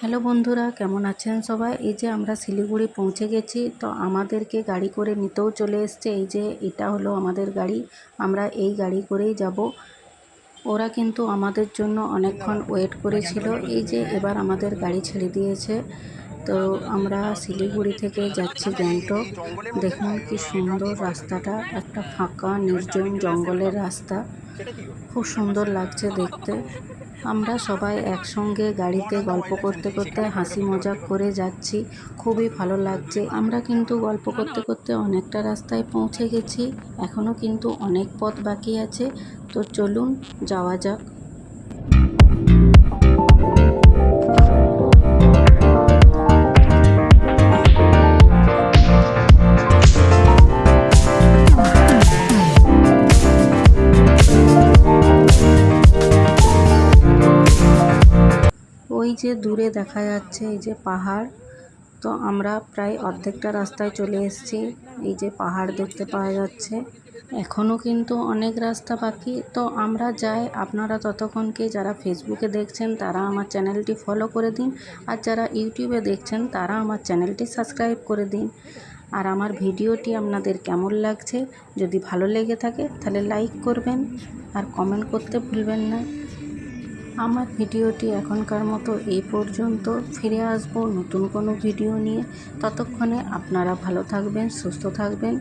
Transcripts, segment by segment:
Hello বন্ধুরা, কেমন আছেন সবাই? এই যে আমরা শিলিগুড়ি পৌঁছে গেছি, তো আমাদেরকে গাড়ি করে নিতেও চলে এসছে। এই যে এটা হলো আমাদের গাড়ি, আমরা এই গাড়ি করেই যাব। ওরা কিন্তু আমাদের জন্য অনেকক্ষণ ওয়েট করেছিল। এই যে এবার আমাদের গাড়ি ছেড়ে দিয়েছে। তো আমরা শিলিগুড়ি থেকে যাচ্ছি গ্যাংটক। দেখুন কি সুন্দর রাস্তাটা, একটা ফাঁকা, নির্জন জঙ্গলের রাস্তা। খুব সুন্দর লাগছে দেখতে। আমরা সবাই একসঙ্গে গাড়িতে গল্প করতে করতে হাসি মজাক করে যাচ্ছি। খুবই ভালো লাগছে। আমরা কিন্তু গল্প করতে করতে অনেকটা রাস্তায় পৌঁছে গেছি। এখনও কিন্তু অনেক পথ বাকি আছে। তো চলুন, যাওয়া যাক। ওই যে দূরে দেখা যাচ্ছে, এই যে পাহাড়। তো আমরা প্রায় অর্ধেকটা রাস্তায় চলে এসেছি, এই যে পাহাড় দেখতে পাওয়া যাচ্ছে। এখনও কিন্তু অনেক রাস্তা বাকি। তো আমরা যাই, আপনারা ততক্ষণকে যারা ফেসবুকে দেখছেন, তারা আমার চ্যানেলটি ফলো করে দিন। আর যারা ইউটিউবে দেখছেন, তারা আমার চ্যানেলটি সাবস্ক্রাইব করে দিন। আর আমার ভিডিওটি আপনাদের কেমন লাগছে, যদি ভালো লেগে থাকে, তাহলে লাইক করবেন। আর কমেন্ট করতে ভুলবেন না। আমার ভিডিওটি এখনকার মতো এই পর্যন্ত। ফিরে আসব নতুন কোনো ভিডিও নিয়ে। ততক্ষণে আপনারা ভালো থাকবেন, সুস্থ থাকবেন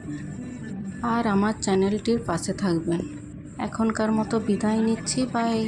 আর আমার চ্যানেলটির পাশে থাকবেন। এখনকার মতো বিদায় নিচ্ছি। বাই।